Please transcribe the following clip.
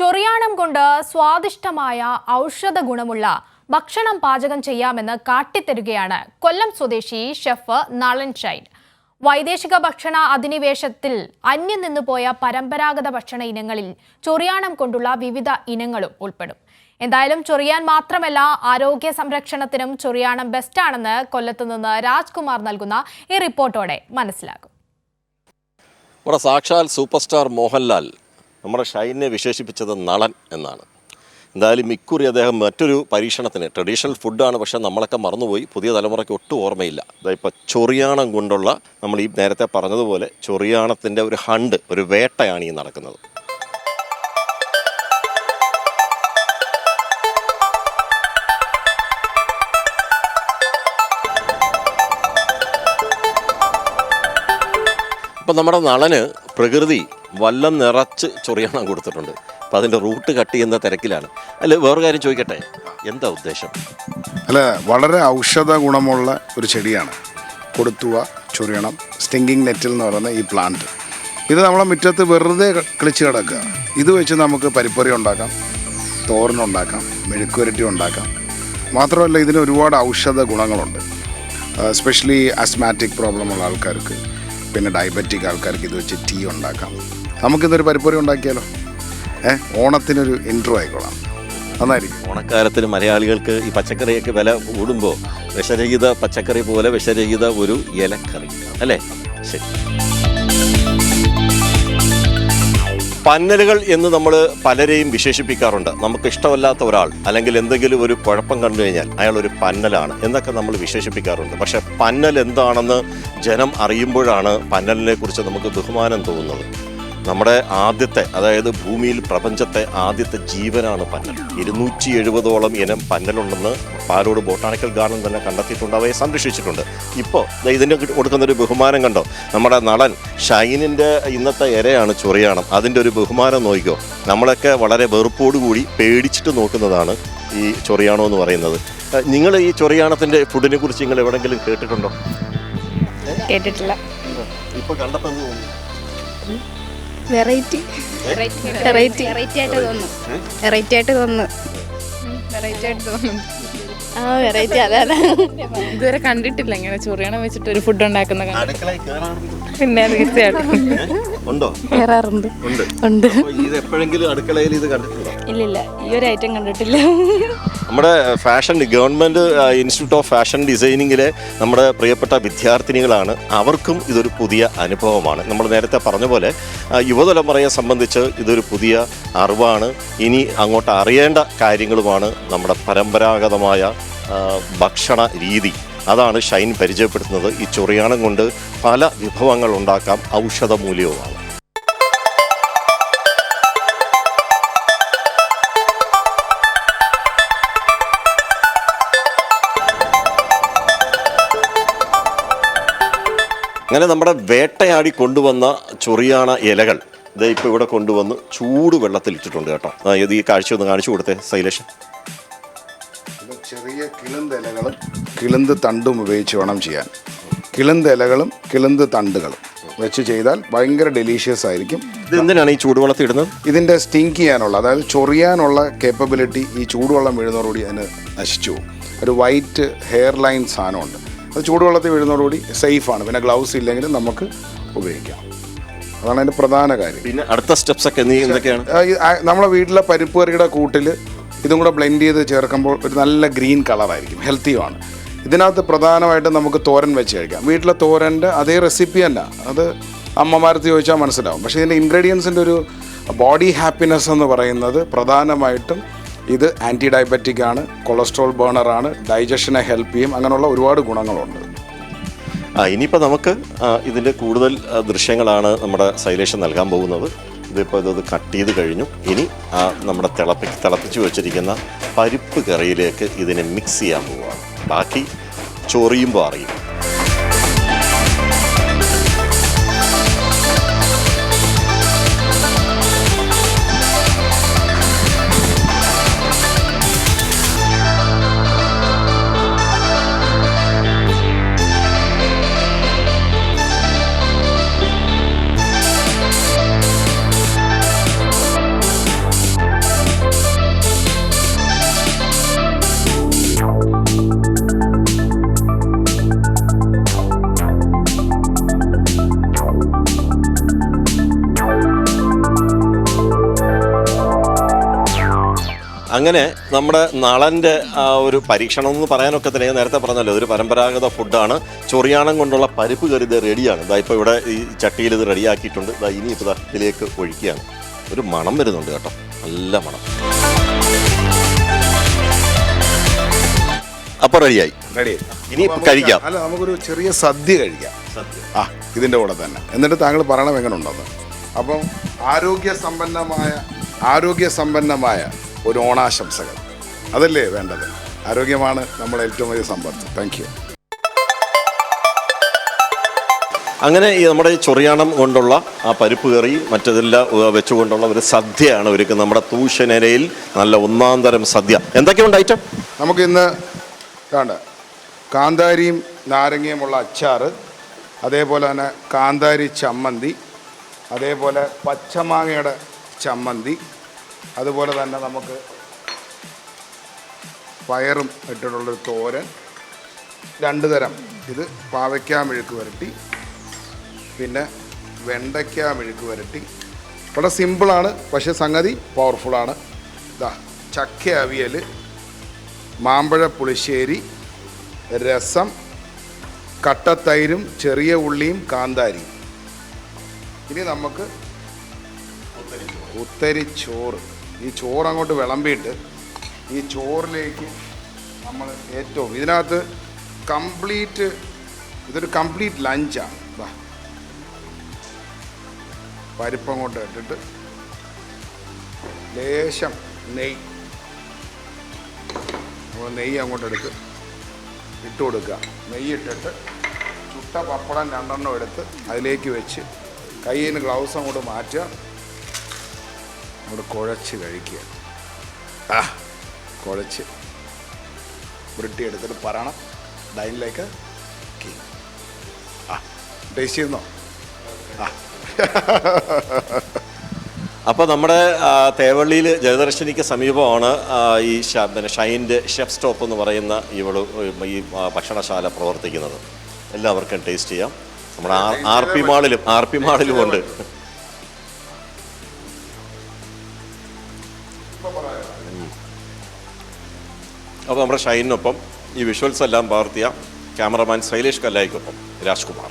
ചൊറിയാണം കൊണ്ട് സ്വാദിഷ്ടമായ ഔഷധ ഗുണമുള്ള ഭക്ഷണം പാചകം ചെയ്യാമെന്ന് കാട്ടിത്തരുകയാണ് കൊല്ലം സ്വദേശി ഷെഫ് നളൻ ഷൈൻ. വൈദേശിക ഭക്ഷണ അധിനിവേശത്തിൽ അന്യം നിന്നുപോയ പരമ്പരാഗത ഭക്ഷണ ഇനങ്ങളിൽ ചൊറിയാണം കൊണ്ടുള്ള വിവിധ ഇനങ്ങളും ഉൾപ്പെടും. എന്തായാലും ചൊറിയാൻ മാത്രമല്ല ആരോഗ്യ സംരക്ഷണത്തിനും ചൊറിയാണം ബെസ്റ്റാണെന്ന് കൊല്ലത്ത് നിന്ന് രാജ്കുമാർ നൽകുന്ന ഈ റിപ്പോർട്ടോടെ മനസ്സിലാകും. സാക്ഷാൽ സൂപ്പർ സ്റ്റാർ മോഹൻലാൽ നമ്മുടെ ഷൈനെ വിശേഷിപ്പിച്ചത് നളൻ എന്നാണ്. എന്തായാലും ഇക്കുറി അദ്ദേഹം മറ്റൊരു പരീക്ഷണത്തിന് ട്രഡീഷണൽ ഫുഡാണ് പക്ഷേ നമ്മളൊക്കെ മറന്നുപോയി. പുതിയ തലമുറയ്ക്ക് ഒട്ടും ഓർമ്മയില്ല. ഇപ്പോൾ ചൊറിയാണം കൊണ്ടുള്ള നമ്മൾ ഈ നേരത്തെ പറഞ്ഞതുപോലെ ചൊറിയാണത്തിന്റെ ഒരു ഹണ്ട് ഒരു വേട്ടയാണ് ഈ നടക്കുന്നത്. ഇപ്പം നമ്മുടെ നളന് പ്രകൃതി വല്ലം നിറച്ച് ചൊറിയണം കൊടുത്തിട്ടുണ്ട്. അപ്പം അതിന്റെ റൂട്ട് കട്ട് ചെയ്യുന്ന തിരക്കിലാണ്. അല്ല വേറെ കാര്യം ചോദിക്കട്ടെ? എന്താ ഉദ്ദേശം? അല്ല വളരെ ഔഷധ ഗുണമുള്ള ഒരു ചെടിയാണ്. കൊടുത്തുവ ചൊറിയണം സ്റ്റിങ്കിങ് നെറ്റിൽ എന്ന് പറയുന്ന ഈ പ്ലാന്റ് ഇത് നമ്മളെ മുറ്റത്ത് വെറുതെ കിളിച്ച് കിടക്കുക. ഇത് വെച്ച് നമുക്ക് പരിപ്പറി ഉണ്ടാക്കാം തോരനുണ്ടാക്കാം മെഴുക്കുരട്ടി ഉണ്ടാക്കാം. മാത്രമല്ല ഇതിന് ഒരുപാട് ഔഷധ ഗുണങ്ങളുണ്ട്. സ്പെഷ്യലി അസ്മാറ്റിക് പ്രോബ്ലം ഉള്ള ആൾക്കാർക്ക്. പിന്നെ ഡയബറ്റിക് ആൾക്കാർക്ക് ഇത് വെച്ച് ടീ ഉണ്ടാക്കാം. നമുക്കിതൊരു പരിപ്പറി ഉണ്ടാക്കിയാലോ? ഏഹ് ഓണത്തിനൊരു ഇൻട്രോ ആയിക്കോളാം. നന്നായിരിക്കും. ഓണക്കാലത്തിൽ മലയാളികൾക്ക് ഈ പച്ചക്കറിയൊക്കെ വില കൂടുമ്പോൾ വിഷരഹിത പച്ചക്കറി പോലെ വിഷരഹിത ഒരു ഇലക്കറി. അല്ലേ? ശരി. പന്നലുകൾ എന്ന് നമ്മൾ പലരെയും വിശേഷിപ്പിക്കാറുണ്ട്. നമുക്ക് ഇഷ്ടമല്ലാത്ത ഒരാൾ അല്ലെങ്കിൽ എന്തെങ്കിലും ഒരു കുഴപ്പം കണ്ടു കഴിഞ്ഞാൽ അയാൾ ഒരു പന്നലാണ് എന്നൊക്കെ നമ്മൾ വിശേഷിപ്പിക്കാറുണ്ട്. പക്ഷെ പന്നൽ എന്താണെന്ന് ജനം അറിയുമ്പോഴാണ് പന്നലിനെ കുറിച്ച് നമുക്ക് ബഹുമാനം തോന്നുന്നത്. നമ്മുടെ ആദ്യത്തെ അതായത് ഭൂമിയിൽ പ്രപഞ്ചത്തെ ആദ്യത്തെ ജീവനാണ് പന്നൽ. ഇരുന്നൂറ്റി എഴുപതോളം ഇനം പന്നലുണ്ടെന്ന് പാലോട് ബോട്ടാണിക്കൽ ഗാർഡൻ തന്നെ കണ്ടെത്തിയിട്ടുണ്ട്. അവയെ സംരക്ഷിച്ചിട്ടുണ്ട്. ഇപ്പോൾ ഇതിന് കിട്ട- കൊടുക്കുന്ന ഒരു ബഹുമാനം കണ്ടോ? നമ്മുടെ നളൻ ഷൈനിന്റെ ഇന്നത്തെ ഇരയാണ് ചൊറിയാണം. അതിന്റെ ഒരു ബഹുമാനം നോക്കിക്കോ. നമ്മളൊക്കെ വളരെ വെറുപ്പോടുകൂടി പേടിച്ചിട്ട് നോക്കുന്നതാണ് ഈ ചൊറിയാണോ എന്ന് പറയുന്നത്. നിങ്ങൾ ഈ ചൊറിയാണത്തിന്റെ ഫുഡിനെ കുറിച്ച് നിങ്ങൾ എവിടെങ്കിലും കേട്ടിട്ടുണ്ടോ? കേട്ടിട്ടില്ല. ഇപ്പോൾ കണ്ടപ്പോൾ? വെറൈറ്റി. വെറൈറ്റി. വെറൈറ്റി. ആയിട്ട് തോന്നുന്നു. വെറൈറ്റി ആയിട്ട് തോന്നുന്നു. വെറൈറ്റി ആയിട്ട് തോന്നുന്നു. ആ വെറൈറ്റി അതെ അതെ ഇതുവരെ കണ്ടിട്ടില്ല ഇങ്ങനെ ചൊറിയണം വെച്ചിട്ട് ഒരു ഫുഡ് ഉണ്ടാക്കുന്ന? പിന്നെ തീർച്ചയായിട്ടും. ഉണ്ടോ? കയറാറുണ്ട് ഉണ്ട്. ഇത് എപ്പോഴെങ്കിലും അടുക്കളയിൽ ഇത് കണ്ടിട്ടുണ്ടോ? ഇല്ലില്ല ഈ ഒരു ഐറ്റം കണ്ടിട്ടില്ല. നമ്മുടെ fashion government institute of fashion ഡിസൈനിങ്ങിലെ നമ്മുടെ പ്രിയപ്പെട്ട വിദ്യാർത്ഥിനികളാണ്. അവർക്കും ഇതൊരു പുതിയ അനുഭവമാണ്. നമ്മൾ നേരത്തെ പറഞ്ഞ പോലെ യുവതലമുറയെ സംബന്ധിച്ച് ഇതൊരു പുതിയ അറിവാണ്. ഇനി അങ്ങോട്ട് അറിയേണ്ട കാര്യങ്ങളുമാണ് നമ്മുടെ പരമ്പരാഗതമായ ഭക്ഷണ രീതി. അതാണ് ഷൈൻ പരിചയപ്പെടുത്തുന്നത്. ഈ ചൊറിയാണം കൊണ്ട് പല വിഭവങ്ങൾ ഉണ്ടാക്കാം. ഔഷധ മൂല്യവുമാണ് അങ്ങനെ നമ്മുടെ വേട്ടയാടി കൊണ്ടുവന്ന ചൊറിയാണ ഇലകൾ ഇത് ഇപ്പോൾ ഇവിടെ കൊണ്ടുവന്ന് ചൂട് വെള്ളത്തിൽ ഇട്ടിട്ടുണ്ട് കേട്ടോ. ഇത് ഈ കാഴ്ച ഒന്ന് കാണിച്ചു കൊടുത്തേ ശൈലേഷൻ ഇത് ചെറിയ കിളന്ത് കിളുന്ത് തണ്ടും ഉപയോഗിച്ച് വേണം ചെയ്യാൻ. കിളന്തലകളും കിളന്ത് തണ്ടുകളും വെച്ച് ചെയ്താൽ ഭയങ്കര ഡെലീഷ്യസ് ആയിരിക്കും. ഇതെന്തിനാണ് ഈ ചൂടുവെള്ളത്തിൽ ഇടുന്നത്? ഇതിന്റെ സ്റ്റിങ്ക് ചെയ്യാനുള്ള അതായത് ചൊറിയാനുള്ള കേപ്പബിലിറ്റി ഈ ചൂടുവെള്ളം വീഴുന്നതോടുകൂടി അതിന് നശിച്ചു പോകും. ഒരു വൈറ്റ് ഹെയർ ലൈൻ സാധനമുണ്ട്. അത് ചൂടുവെള്ളത്തിൽ വീഴുന്നതോടുകൂടി സേഫാണ് പിന്നെ ഗ്ലൗസ് ഇല്ലെങ്കിലും നമുക്ക് ഉപയോഗിക്കാം. അതാണ് അതിന്റെ പ്രധാന കാര്യം. പിന്നെ അടുത്ത സ്റ്റെപ്സ് ഒക്കെ എന്തൊക്കെയാണ്? നമ്മുടെ നമ്മളെ വീട്ടിലെ പരിപ്പ് കറിയുടെ കൂട്ടിൽ ഇതും കൂടെ ബ്ലെൻഡ് ചെയ്ത് ചേർക്കുമ്പോൾ ഒരു നല്ല ഗ്രീൻ കളറായിരിക്കും ഹെൽത്തിയുമാണ് ഇതിനകത്ത് പ്രധാനമായിട്ടും നമുക്ക് തോരൻ വെച്ച് കഴിക്കാം. വീട്ടിലെ തോരന്റെ അതേ റെസിപ്പി അല്ല അത് അമ്മമാരത്ത് ചോദിച്ചാൽ മനസ്സിലാവും. പക്ഷേ ഇതിന്റെ ഇൻഗ്രീഡിയൻസിന്റെ ഒരു ബോഡി ഹാപ്പിനെസ് എന്ന് പറയുന്നത് പ്രധാനമായിട്ടും ഇത് ആന്റി ഡയബറ്റിക് ആണ് കൊളസ്ട്രോൾ ബേണറാണ് ഡൈജഷനെ ഹെൽപ്പ് ചെയ്യും അങ്ങനെയുള്ള ഒരുപാട് ഗുണങ്ങളുണ്ട്. ആ ഇനിയിപ്പോൾ നമുക്ക് ഇതിന്റെ കൂടുതൽ ദൃശ്യങ്ങളാണ് നമ്മുടെ സൈലേഷൻ നൽകാൻ പോകുന്നത്. ഇതിപ്പോൾ ഇത് കട്ട് ചെയ്ത് കഴിഞ്ഞു. ഇനി ആ നമ്മുടെ തിളപ്പി തിളപ്പിച്ച് വെച്ചിരിക്കുന്ന പരിപ്പ് കറിയിലേക്ക് ഇതിനെ മിക്സ് ചെയ്യാൻ പോവുകയാണ് ബാക്കി ചൊറിയുമ്പോൾ അറിയും അങ്ങനെ നമ്മുടെ നളന്റെ ആ ഒരു പരീക്ഷണം എന്ന് പറയാനൊക്കെ തന്നെ ഞാൻ നേരത്തെ പറഞ്ഞല്ലോ ഒരു പരമ്പരാഗത ഫുഡാണ്. ചൊറിയാണം കൊണ്ടുള്ള പരിപ്പ് കറി ഇത് റെഡിയാണ്. ഇതാ ഇപ്പോൾ ഇവിടെ ഈ ചട്ടിയിൽ ഇത് റെഡിയാക്കിയിട്ടുണ്ട്. ഇതാ ഇനി ഇപ്പോൾ ദാ ഇതിലേക്ക് ഒഴിക്കുകയാണ്. ഒരു മണം വരുന്നുണ്ട് കേട്ടോ. നല്ല മണം. അപ്പോൾ റെഡിയായി. റെഡി. ഇനി കഴിക്കാം. അല്ല നമുക്കൊരു ചെറിയ സദ്യ കഴിക്കാം. സദ്യ. ആ ഇതിന്റെ കൂടെ തന്നെ. എന്നിട്ട് താങ്കൾ പറയണം എങ്ങനെ ഉണ്ടെന്ന് അപ്പം ആരോഗ്യ സമ്പന്നമായ ആരോഗ്യ സമ്പന്നമായ ഒരു ഓണാശംസകൾ. അതല്ലേ വേണ്ടത്? ആരോഗ്യമാണ് നമ്മുടെ ഏറ്റവും വലിയ സമ്പത്ത്. താങ്ക് യു അങ്ങനെ ഈ നമ്മുടെ ഈ ചൊറിയാണം കൊണ്ടുള്ള ആ പരിപ്പ് കറി മറ്റതെല്ലാം വെച്ചുകൊണ്ടുള്ള ഒരു സദ്യയാണ് ഒരുക്കുന്നത് നമ്മുടെ തൂശനിരയിൽ. നല്ല ഒന്നാം തരം സദ്യ. എന്തൊക്കെയുണ്ട് ഐറ്റം? നമുക്ക് ഇന്ന് കാണ്ട കാന്താരിയും നാരങ്ങയുമുള്ള അച്ചാർ അതേപോലെ തന്നെ കാന്താരി ചമ്മന്തി അതേപോലെ പച്ചമാങ്ങയുടെ ചമ്മന്തി അതുപോലെ തന്നെ നമുക്ക് പയറും ഇട്ടിട്ടുള്ളൊരു തോരൻ. രണ്ട് തരം. ഇത് പാവയ്ക്ക മെഴുക്ക് വരട്ടി പിന്നെ വെണ്ടയ്ക്ക മെഴുക്ക് വരട്ടി. വളരെ സിമ്പിളാണ് പക്ഷേ സംഗതി പവർഫുള്ളാണ് ഇതാ ചക്ക അവിയൽ മാമ്പഴ പുളിശ്ശേരി രസം കട്ടത്തൈരും ചെറിയ ഉള്ളിയും കാന്താരിയും. ഇനി നമുക്ക് ഉത്തരി ചോറ് ഈ ചോറ് അങ്ങോട്ട് വിളമ്പിയിട്ട് ഈ ചോറിലേക്ക് നമ്മൾ ഏറ്റവും ഇതിനകത്ത് കംപ്ലീറ്റ് ഇതൊരു കംപ്ലീറ്റ് ലഞ്ചാണ്. ഇതാ പരിപ്പം കൊണ്ട് ഇട്ടിട്ട് ലേശം നെയ് നമ്മൾ നെയ്യ് അങ്ങോട്ട് എടുത്ത് ഇട്ട് കൊടുക്കുക. നെയ്യ് ഇട്ടിട്ട് ചുട്ട പപ്പടം രണ്ടെണ്ണം എടുത്ത് അതിലേക്ക് വെച്ച് കയ്യിൽ നിന്ന് ഗ്ലൗസ് അങ്ങോട്ട് മാറ്റുക. അങ്ങോട്ട് കുഴച്ച് കഴിക്കുക. ആ കുഴച്ച്. വൃട്ടി എടുത്തിട്ട് പറയണം. ഡൈനിലേക്ക് ആ ടേസ്റ്റ് ചെയ്യുന്നോ ആ അപ്പോൾ നമ്മുടെ തേവള്ളിയിൽ ജലദർശിനിക്ക് സമീപമാണ് ഈ പിന്നെ ഷൈന്റെ ഷെഫ് സ്റ്റോപ്പ് എന്ന് പറയുന്ന ഇവൾ ഈ ഭക്ഷണശാല പ്രവർത്തിക്കുന്നത്. എല്ലാവർക്കും ടേസ്റ്റ് ചെയ്യാം. നമ്മുടെ ആർ പി മാളിലും ആർ പി മാളിലും ഉണ്ട് അപ്പോൾ നമ്മുടെ ഷൈനിനൊപ്പം ഈ വിഷ്വൽസ് എല്ലാം പകർത്തിയ ക്യാമറമാൻ ശൈലേഷ് കല്ലായിക്കൊപ്പം രാജ്കുമാർ.